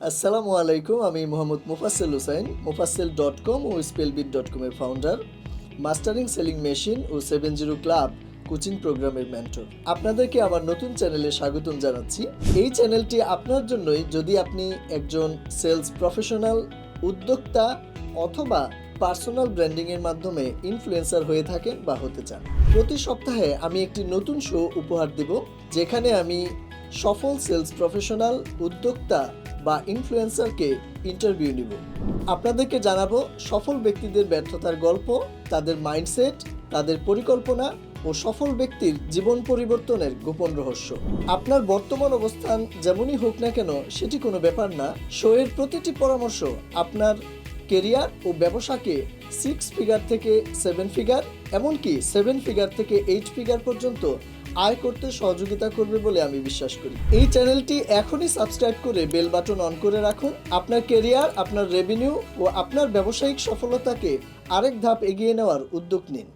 আসসালামু আলাইকুম, আমি মোহাম্মদ মুফাসেল হুসাইন মুফাসেল ডট কম ও স্পেলবিট ডট কমের ফাউন্ডার মাস্টারিং সেলিং মেশিন ও সেভেন জিরো ক্লাব কোচিং প্রোগ্রামের মেন্টর আপনাদেরকে আমার নতুন চ্যানেলে স্বাগতম জানাচ্ছি। এই চ্যানেলটি আপনার জন্যই যদি আপনি একজন সেলস প্রফেশনাল উদ্যোক্তা অথবা পার্সোনাল ব্র্যান্ডিংয়ের মাধ্যমে ইনফ্লুয়েন্সার হয়ে থাকেন বা হতে চান, প্রতি সপ্তাহে আমি একটি নতুন শো উপহার দেব, যেখানে আমি সফল সেলস প্রফেশনাল উদ্যোক্তা বা ইনফ্লুয়েন্সারকে ইন্টারভিউ নিব। আপনাদেরকে জানাব সফল ব্যক্তিদের ব্যর্থতার গল্প, তাদের মাইন্ডসেট তাদের পরিকল্পনা ও সফল ব্যক্তির জীবন পরিবর্তনের গোপন রহস্য। আপনার বর্তমান অবস্থান যেমনই হোক না কেন, সেটি কোনো ব্যাপার না। শোয়ের প্রতিটি পরামর্শ আপনার কেরিয়ার ও ব্যবসাকে সিক্স ফিগার থেকে সেভেন ফিগার এমনকি সেভেন ফিগার থেকে এইট ফিগার পর্যন্ত আয় করতে সহযোগিতা করবে বলে আমি বিশ্বাস করি। এই চ্যানেলটি এখনই সাবস্ক্রাইব করে বেল বাটন অন করে রাখুন। আপনার কেরিয়ার আপনার রেভিনিউ ও আপনার ব্যবসায়িক সফলতাকে আরেক ধাপ এগিয়ে নেওয়ার উদ্যোগ নিন।